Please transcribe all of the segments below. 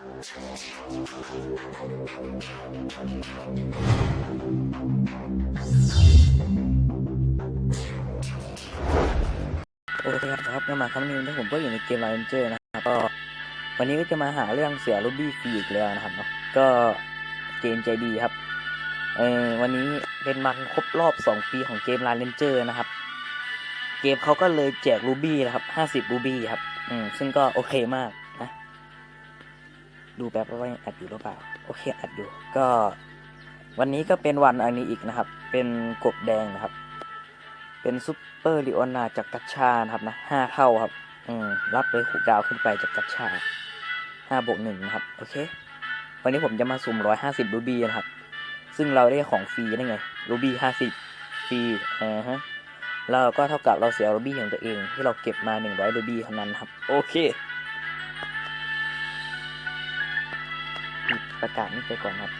โอเคครับก็มาครั้งนี้ที่ผมก็อยู่ในเกม r รนเจอร์นะครับก็วันนี้ก็จะมาหาเรื่องเสียรูบี้ฟรีอีกแล้วนะครับเนาะก็เกมใจดีครับเออวันนี้เป็นมันครบรอบ 2 ปีของเกม r รนเจอร์นะครับ เกมเขาก็เลยแจกรูบี้นะครับ 50รูบี้ครับ อืมซึ่งก็โอเคมาก ดูแป๊บว่าอัดอยู่หรือเปล่า โอเคอัดอยู่ ก็ วันนี้ก็เป็นวันอันนี้อีกนะครับ เป็นกบแดงนะครับ เป็นซุปเปอร์ลิโอนาจากกัชชานะครับนะห้าเท่าครับ อืม รับเลยหูดาวขึ้นไปจากกัชชาห้าบวกหนึ่งนะครับ โอเค วันนี้ผมจะมาสุ่มร้อยห้าสิบรูบี้นะครับ ซึ่งเราได้ของฟรีได้ไง รูบี้ห้าสิบฟรีอ่าฮะเราก็เท่ากับเราเสียรูบี้ของตัวเองที่เราเก็บมาหนึ่งร้อยรูบี้เท่านั้นครับ โอเค ประกาศนี้ไปก่อนครับ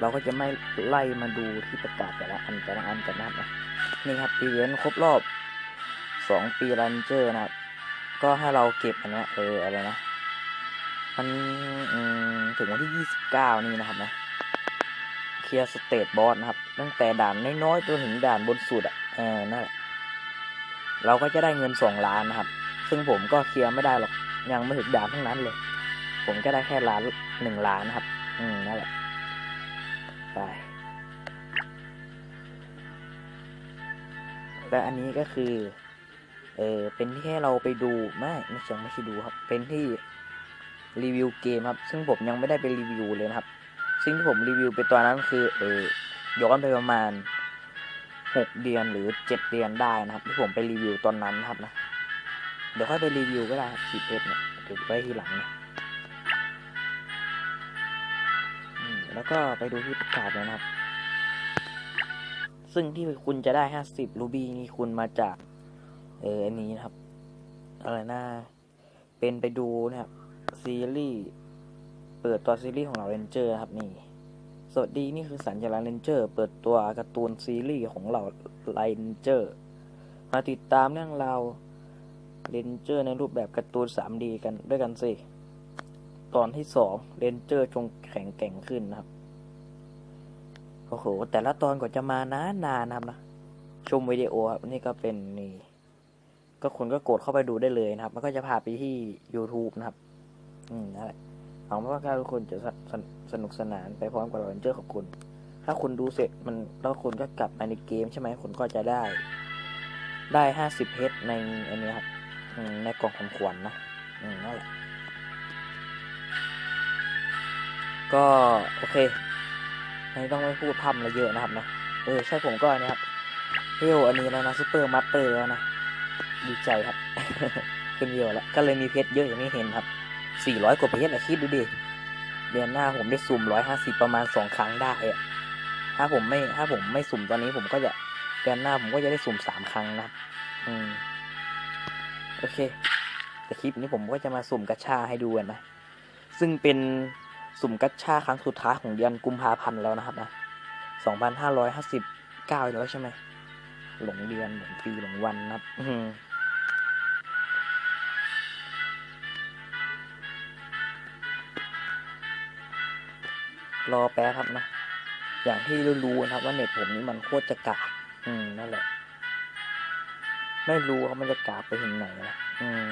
เราก็จะไม่ไล่มาดูที่ประกาศแต่ละอันแต่ละอันกันนะครับนะนี่ครับอีเวนต์ครบรอบสองปีรันเจอร์นะครับ ก็ให้เราเก็บอันนี้เอออะไรนะมันถึงวันที่ยี่สิบเก้านี่นะครับนะเคลียร์สเตทบอสนะครับ ตั้งแต่ด่านน้อยๆจนถึงด่านบนสุดอะเออนั่นแหละเราก็จะได้เงินสองล้านนะครับ ซึ่งผมก็เคลียร์ไม่ได้หรอก ยังไม่ถึงด่านทั้งนั้นเลย ผมก็ได้แค่ล้านหนึ่งล้านครับ อืมนั่นแหละ ไป และอันนี้ก็คือ เออเป็นที่ให้เราไปดู ไม่ไม่ใช่ไม่ใช่ดูครับ เป็นที่รีวิวเกมครับ ซึ่งผมยังไม่ได้ไปรีวิวเลยนะครับ ซึ่งที่ผมรีวิวไปตอนนั้นคือ เออย้อนไปประมาณหกเดือนหรือเจ็ดเดือนได้นะครับ ที่ผมไปรีวิวตอนนั้นครับนะ เดี๋ยวค่อยไปรีวิวก็ได้ครับสิบเอ็ดเนี่ยเดี๋ยวไว้ทีหลังนะ แล้วก็ไปดูที่ประกาศนะครับ ซึ่งที่คุณจะได้ห้าสิบรูบี้นี่คุณมาจาก เอออันนี้นะครับ อะไรนะเป็นไปดูนะครับ ซีรีส์เปิดตัวซีรีส์ของเราเรนเจอร์ครับนี่ สวัสดีนี่คือสัญลักษณ์เรนเจอร์ เปิดตัวการ์ตูนซีรีส์ของเราเรนเจอร์ มาติดตามเรื่องราวเรนเจอร์ในรูปแบบการ์ตูน 3D กันด้วยกันสิ ตอนที่สองเรนเจอร์จงแข็งแกร่งขึ้นนะครับ โอ้โหแต่ละตอนก็จะมานานๆนะครับนะชมวิดีโอครับนี่ก็เป็นนี่ก็คุณก็กดเข้าไปดูได้เลยนะครับ มันก็จะพาไปที่ YouTube นะครับ อืมนั่นแหละหวังว่าทุกคนจะสสสนุกสนานไปพร้อมกับเรนเจอร์ของคุณ ถ้าคุณดูเสร็จมันแล้วคุณก็กลับมาในเกมใช่ไหมคุณก็จะได้ ได้ห้าสิบเฮดในอันนี้ครับในกล่องของขวัญนะอืมนั่นแหละก็ โอเค ไม่ต้องไม่พูดพร่ำอะไรเยอะนะครับนะ เออ ใช่ผมก็อันนี้ครับเรียวอันนี้แล้วนะซูเปอร์มัตเตอร์แล้วนะ ดีใจครับขึ้นเยอะแล้ว ก็เลยมีเพชรเยอะอย่างที่เห็นครับสี่ร้อยกว่าเพชรอะคิดดูดิ เดือนหน้าผมได้สุ่มร้อยห้าสิบประมาณสองครั้งได้อะถ้าผมไม่ ถ้าผมไม่สุ่มตอนนี้ผมก็จะ เดือนหน้าผมก็จะได้สุ่มสามครั้งนะ อืม โอเค แต่คลิปนี้ผมก็จะมาสุ่มกัชชาให้ดูกันนะ ซึ่งเป็น สุ่มกัชชาครั้งสุดท้ายของเดือนกุมภาพันธ์แล้วนะครับนะสองพันห้าร้อยห้าสิบเก้าแล้วใช่ไหม หลงเดือนหลงปีหลงวันนะครับ อืรอแป๊บครับนะ อย่างที่รู้นะครับ ว่าเน็ตผมนี่มันโคตรจะกาอืม นั่นแหละ ไม่รู้ครับมันจะกาไปถึงไหนนะ อืม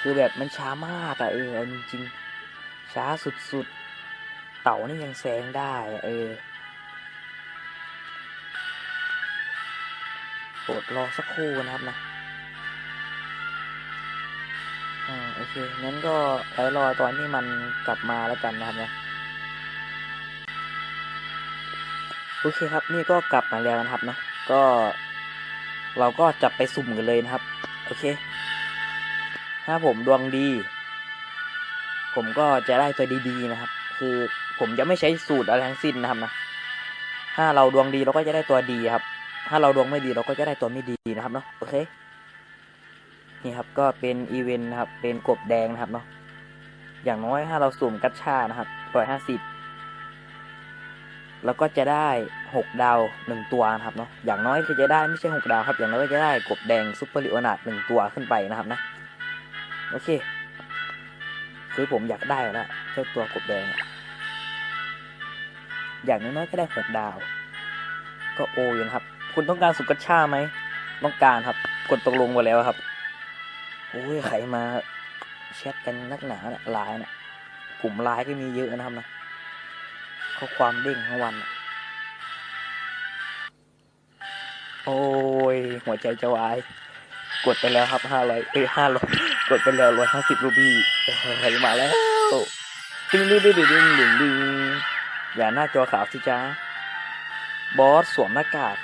คือแบบมันช้ามากอะเออจริงๆ ช้าสุดๆานี่ยังแซงได้เออโปรดรอสักครู่นะครับนะอ่าโอเคงั้นก็ไว้รอตอนที่มันกลับมาแล้วกันนะครับนะโอเคครับนี่ก็กลับมาแล้วนะครับนะก็เราก็จับไปสุ่มกันเลยนะครับ โอเค ถ้าผมดวงดี ผมก็จะได้ตัวดีๆนะครับ คือ ผมจะไม่ใช้สูตรอะไรทั้งสิ้นนะครับนะถ้าเราดวงดีเราก็จะได้ตัวดีครับ ถ้าเราดวงไม่ดีเราก็จะได้ตัวไม่ดีนะครับเนาะโอเคนี่ครับก็เป็นอีเวนต์นะครับเป็นกบแดงนะครับเนาะอย่างน้อยถ้าเราสุ่มกัชชานะครับร้อยห้าสิบแล้วก็จะได้หกดาวหนึ่งตัวนะครับเนาะอย่างน้อยคือจะได้ไม่ใช่หกดาวครับ อย่างน้อยก็จะได้กบแดงซุปเปอร์ลิโอนาดหนึ่งตัวขึ้นไปนะครับนะโอเคคคือผมอยากได้แล้วเจ้าตัวกบแดง อย่างน้อยๆก็ได้หกดาว ก็โออยู่นะครับ คุณต้องการสุกัชชาไหมต้องการครับ กดตกลงมาแล้วครับโอ้ยใครมาแชทกันนักหนาเนี่ยไลน์เนี่ยกลุ่มไลน์ก็มีเยอะนะครับนะข้อความเด้งทั้งวัน โอ้ยหัวใจจะวาย กดไปแล้วครับห้าร้อยเอ้ยห้าร้อยกดไปแล้วร้อยห้าสิบรูบี้เฮ้ยมาแล้วดึงดึงดึงดึงดึงดึงดึง อย่าหน้าจอขาวสิจ้าบอสสวมหน้ากาก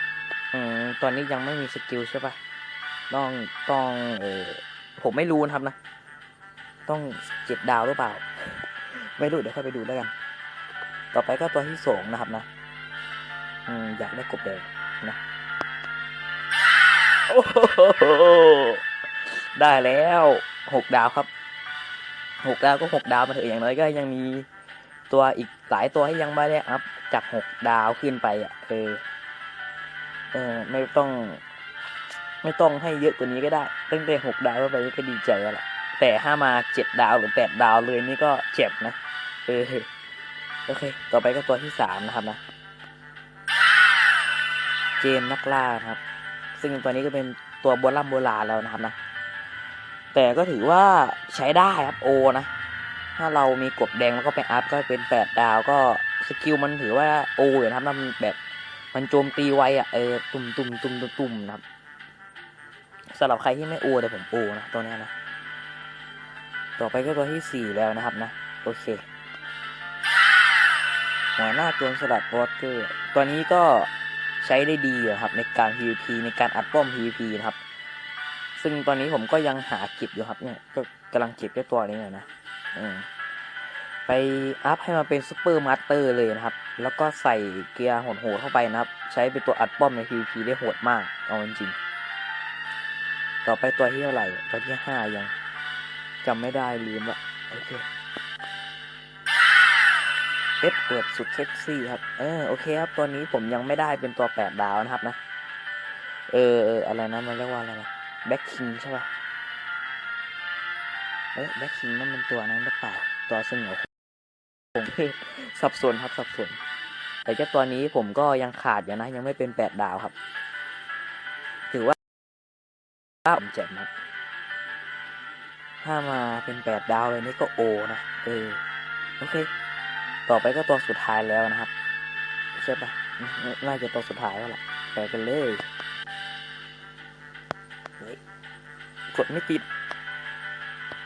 อืมตอนนี้ยังไม่มีสกิลใช่ปะต้องต้องเออผมไม่รู้นะครับนะ ต้องเจ็ดดาวหรือเปล่า ไม่รู้เดี๋ยวค่อยไปดูแล้วกัน ต่อไปก็ตัวที่สองนะครับนะ อืมอยากได้กบแดงนะโอ้โหได้แล้วหกดาวครับหกดาวก็หกดาวมาเถอะอย่างน้อยก็ยังมี ตัวอีกหลายตัวที่ยังไม่ได้อัพจากหกดาวขึ้นไปอะเออเออไม่ต้อง ไม่ต้องให้เยอะกว่านี้ก็ได้ ตั้งแต่หกดาวขึ้นไปก็ดีใจแล้วละแต่ถ้ามาเจ็ดดาวหรือแปดดาวเลยนี่ก็เจ็บนะเออโอเค ต่อไปก็ตัวที่สามนะครับนะเจมนักล่าครับ ซึ่งตัวนี้ก็เป็นตัวโบราณโบราณแล้วนะครับนะ แต่ก็ถือว่าใช้ได้ครับโอนะ ถ้าเรามีกบแดงแล้วก็ไปอัพก็เป็นแปดดาวก็สกิลมันถือว่าโออยู่นะครับมันแบบมันโจมตีไวอะเออตุ่มตุ่มตุ่มตุ่มนะครับสำหรับใครที่ไม่โอแต่ผมโอนะตัวนี้นะ ต่อไปก็ตัวที่สี่แล้วนะครับนะ โอเคหัวหน้าโจรสลัดวอเตอร์ตัวนี้ก็ใช้ได้ดีอยู่ครับ ในการ PVP ในการอัดป้อม PVP นะครับ ซึ่งตอนนี้ผมก็ยังหาเก็บอยู่ครับเนี่ยก็กำลังเก็บเจ้าตัวนี้อยู่นะ ไปอัพให้มันเป็นซูเปอร์มาสเตอร์เลยนะครับ แล้วก็ใส่เกียร์โหดๆเข้าไปนะครับ ใช้เป็นตัวอัดป้อมใน PVP ได้โหดมาก เอาจริงต่อไปตัวที่เท่าไหร่ ตัวที่ห้ายังจำไม่ได้ลืมละโอเคเอฟเปิดสุดเซ็กซี่ครับ เออโอเคครับ ตัวนี้ผมยังไม่ได้เป็นตัวแปดดาวนะครับนะ เอออะไรนะ มันเรียกว่าอะไรนะแบ็คคิงใช่ป่ะ เอ๊ะแบ็คคิงนั่นมันตัวนั้นหรือเปล่า ตัวเสงอผมสับสนครับสับสน แต่เจ้าตัวนี้ผมก็ยังขาดอยู่นะ ยังไม่เป็นแปดดาวครับ ถือว่าผมเจ็บครับถ้ามาเป็นแปดดาวเลยนี่ก็โอนะ เออ โอเค ต่อไปก็ตัวสุดท้ายแล้วนะครับ ใช่ปะน่าจะตัวสุดท้ายแล้วล่ะไปกันเลยเฮ้ยกดไม่ติด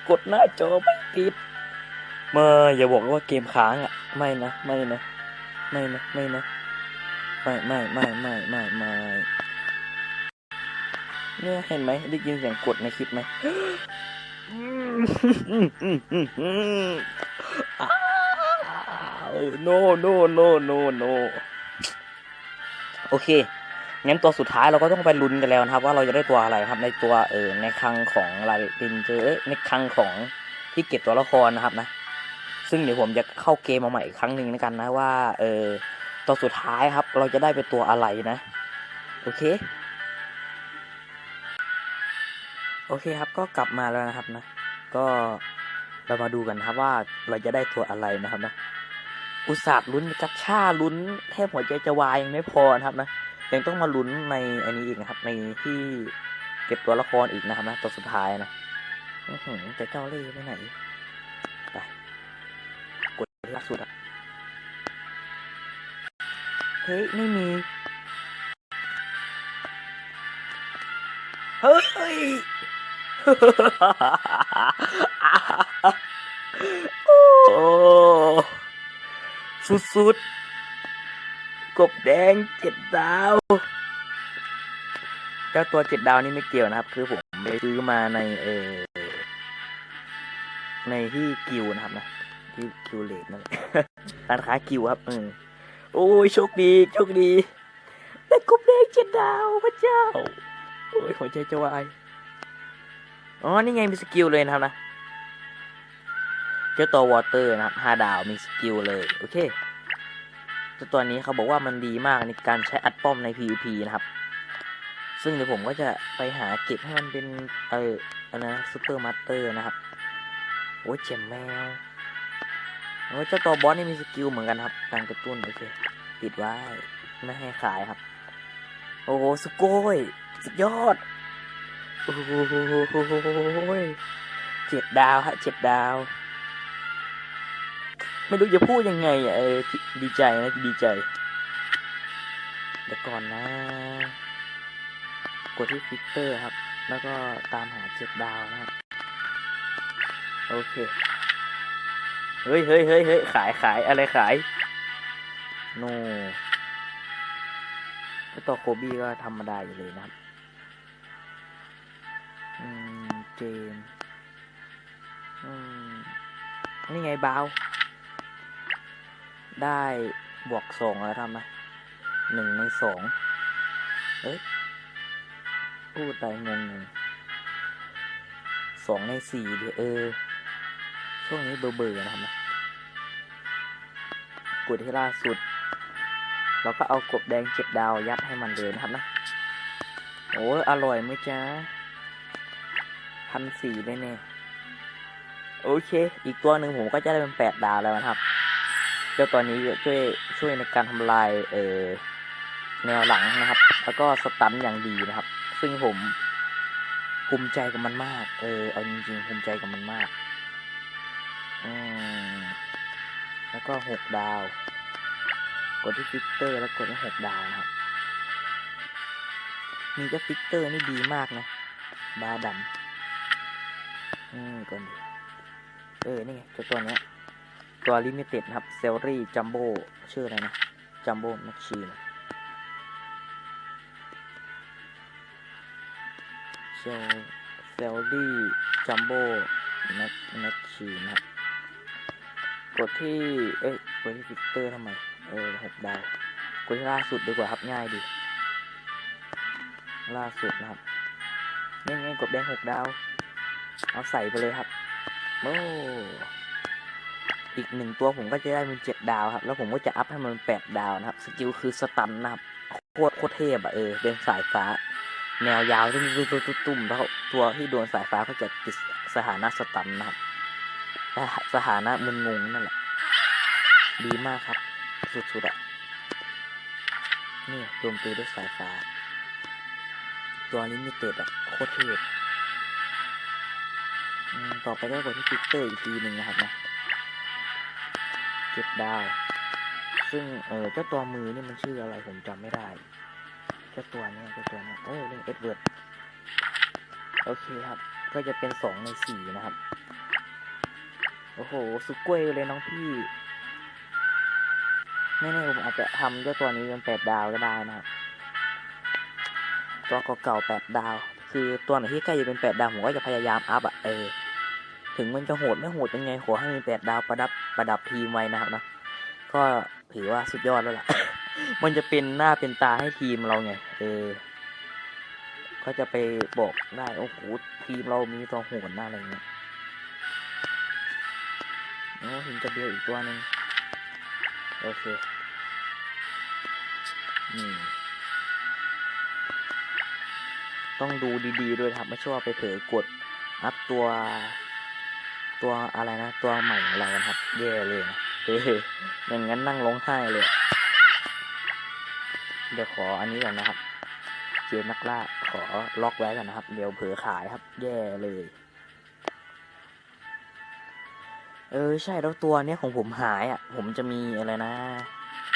กดหน้าจอไม่ติดเมื่ออย่าบอกว่าเกมค้างอะ ไม่นะ ไม่นะ ไม่นะ ไม่นะ ไม่ไม่ไม่ไม่ไม่ไม่เนี่ยเห็นไหมได้ยินเสียงกดในคลิปไหมอ้าว no no no no no โอเค งั้นตัวสุดท้ายเราก็ต้องไปลุ้นกันแล้วนะครับ ว่าเราจะได้ตัวอะไรครับในตัวเออในคลังของลายเป็นเจอในคลังของที่เก็บตัวละครนะครับนะ ซึ่งเดี๋ยวผมจะเข้าเกมมาใหม่อีกครั้งหนึ่งนะกันนะว่าเออตัวสุดท้ายครับ เราจะได้เป็นตัวอะไรนะ โอเค โอเคครับก็กลับมาแล้วนะครับนะ ก็เรามาดูกันครับว่าเราจะได้ตัวอะไรนะครับนะอุตส่าห์ลุ้นกัชชาลุ้นแทบหัวใจจะวายยังไม่พอนะครับนะ ยังต้องมาลุ้นในอันนี้อีกนะครับ ในที่เก็บตัวละครอีกนะครับนะตัวสุดท้ายนะอือหือแต่เจ้าเล่ห์ไปไหนไปกดล่าสุดอะเฮ้ยไม่มีเฮ้ยโอ้สุดๆ กบแดงเจ็ดดาว เจ้าตัวเจ็ดดาวนี่ไม่เกี่ยวนะครับ คือผมไปซื้อมาในเออในที่กิวนะครับนะที่กิวเลดนั่นแหละร้านค้ากิวครับเออโอ้ยโชคดีโชคดีได้กบแดงเจ็ดดาวพระเจ้า โอ้ยหัวใจจะวายอ๋อนี่ไงมีสกิลเลยนะครับนะ เจ้าตัววอเตอร์นะครับห้าดาวมีสกิลเลย โอเค เจ้าตัวนี้เขาบอกว่ามันดีมากในการใช้อัดป้อมใน PVP นะครับ ซึ่งเดี๋ยวผมก็จะไปหาเก็บให้มันเป็นเอออันนะซูเปอร์มาสเตอร์นะครับ โอ้ยเจ็มแมวโอ้เจ้าตัวบอสนี่มีสกิลเหมือนกันครับ การกระตุ้นโอเคปิดไว้ไม่ให้ขายครับ โอ้โหสุโกยสุดยอด โอ้โหเจ็ดดาวฮะเจ็ดดาว ไม่รู้จะพูดยังไงเออดีใจนะดีใจเดี๋ยวก่อนนะ กดที่ฟิลเตอร์ครับ แล้วก็ตามหาเจ็ดดาวนะครับโอเค เฮ้ยเฮ้ยเฮ้ยเฮ้ยขายขายอะไรขาย โนถ้าต่อโคบี้ก็ธรรมดาอยู่เลยนะครับ อืม เจม อืม นี่ไงบาว ได้บวกสองแล้วทำไหมหนึ่งในสองเอ้ยพูดไปงงงสองในสี่เดี๋ยวเออ ช่วงนี้เบอร์เบอร์นะครับนะกดที่ล่าสุด เราก็เอากบแดงเจ็ดดาวยัดให้มันเลยนะครับนะ โอ้ยอร่อยไหมจ๊ะพันสี่เลยเนี่ย โอเค อีกตัวหนึ่งผมก็จะได้เป็นแปดดาวแล้วนะครับ จ้าตัวนี้ช่วยช่วยในการทำลายเออแนวหลังนะครับ แล้วก็สตันอย่างดีนะครับ ซึ่งผมภูมิใจกับมันมาก เออเอาจริงๆภูมิใจกับมันมากอืมแล้วก็หกดาว กดที่ฟิกเตอร์แล้วกดที่หกดาวนะครับมีเจ้าฟิกเตอร์นี่ดีมากนะบาดำอืมก่อนดิเออนี่ไงเจ้าตัวเนี้ย ตัวลิมิเต็ดนะครับเซลรี่จัมโบ้ชื่ออะไรนะ จัมโบ้แมชชีนเซลเซลรี่จัมโบ้แมชแมชชีนนะครับกดที่ เอ้ยกดที่ฟิกเตอร์ทำไม เออหกดาวกดที่ล่าสุดดีกว่าครับง่ายดี ล่าสุดนะครับนี่ไงกดแดงหกดาว เอาใส่ไปเลยครับ โอ้ อีกหนึ่งตัวผมก็จะได้เป็นเจ็ดดาวครับ แล้วผมก็จะอัพให้มันแปดดาวนะครับ สกิลคือสตันนะครับ โคตรโคตรเทพอะเออเป็นสายฟ้า แนวยาวตุ้มตุ้มตุ้มตุ้มตุ้มแล้วตัวที่โดนสายฟ้าก็จะติดสถานะสตันนะครับ สถานะมึนงงนั่นแหละ ดีมากครับ สุดๆอะนี่โจมตีด้วยสายฟ้า ตัวลิมิเต็ดอะโคตรเทพต่อไปก็กดที่ฟิกเตอร์อีกทีหนึ่งนะครับนะ เจ็ดดาว ซึ่งเออเจ้าตัวมือนี่มันชื่ออะไรผมจำไม่ได้ เจ้าตัวนี้เจ้าตัวนี้เออเรื่องเอ็ดเวิร์ดโอเคครับ ก็จะเป็นสองในสี่นะครับ โอ้โห สุกล้วยเลยน้องพี่ไม่แน่ผมอาจจะทำเจ้าตัวนี้เป็นแปดดาวก็ได้นะครับ ตัวเก่าๆแปดดาว คือตัวไหนที่ใกล้จะเป็นแปดดาวผมก็จะพยายามอัพอะเออ ถึงมันจะโหดไม่โหดยังไงขอให้มีแปดดาวประดับประดับทีมไว้นะครับนะก็ถือว่าสุดยอดแล้วล่ะ มันจะเป็นหน้าเป็นตาให้ทีมเราไง เออ ก็จะไปบอกได้โอ้โหทีมเรามีตัวโหดหน้าอะไรเงี้ยโอ้หินกระเบียวอีกตัวหนึ่งโอเคนี่ต้องดูดีๆด้วยครับ ไม่ใช่ว่าไปเผลอกดอัพตัว ตัวอะไรนะ ตัวใหม่ของเรานครับแย่เลยนะเอออย่างนั้นนั่งร้องไห้เลย เดี๋ยวขออันนี้ก่อนนะครับเจมนักล่าขอล็อกไว้ก่อนนะครับ เดี๋ยวเผลอขายครับ แย่เลย เออใช่แล้วตัวเนี้ยของผมหายอะ ผมจะมีอะไรนะ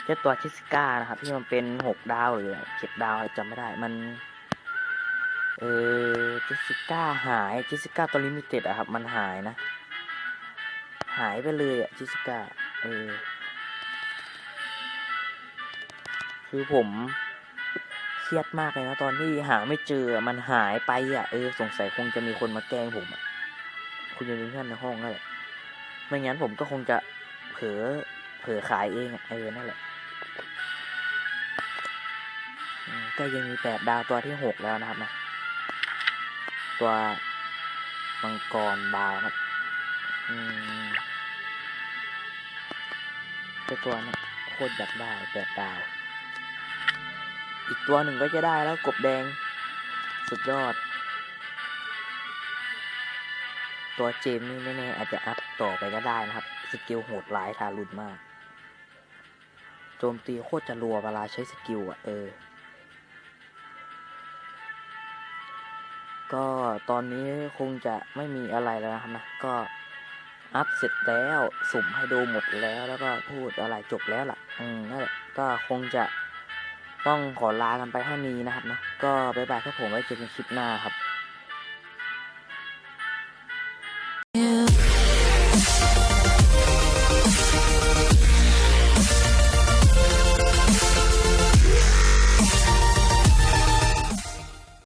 แค่ตัวชิสก้านะครับ ที่มันเป็นหกดาวหรือเจ็ดดาวจำไม่ได้มันเออจิสก้าหายจิสก้าตัวลิมิเต็ดอะครับ มันหายนะ หายไปเลยอะจิสก้าเออคือผมเครียดมากเลยนะตอนที่หาไม่เจอมันหายไปอะเออสงสัยคงจะมีคนมาแกล้งผมอะคุณจะมีเพื่อนในห้องนั่นแหละไม่งั้นผมก็คงจะเผลอเผลอขายเองอะเออนั่นแหละก็ยังมีแปดดาวตัวที่หกแล้วนะครับนะ ตัวมังกรบาวครับ อืมเจ้าตัวนี้โคตรอยากได้แปดดาว อีกตัวหนึ่งก็จะได้แล้วกบแดง สุดยอด ตัวเจมนี่แน่ๆอาจจะอัพต่อไปก็ได้นะครับ สกิลโหดร้ายทารุณมาก โจมตีโคตรจะรัวเวลาใช้สกิลอะเออก็ตอนนี้คงจะไม่มีอะไรแล้วนะครับนะ ก็ อัพเสร็จแล้วสุ่มให้ดูหมดแล้วแล้วก็พูดอะไรจบแล้วล่ะ อืมนั่นแหละก็คงจะต้องขอลากันไปให้นี้นะครับนะก็บายบายครับผมไว้เจอกันคลิปหน้าครับ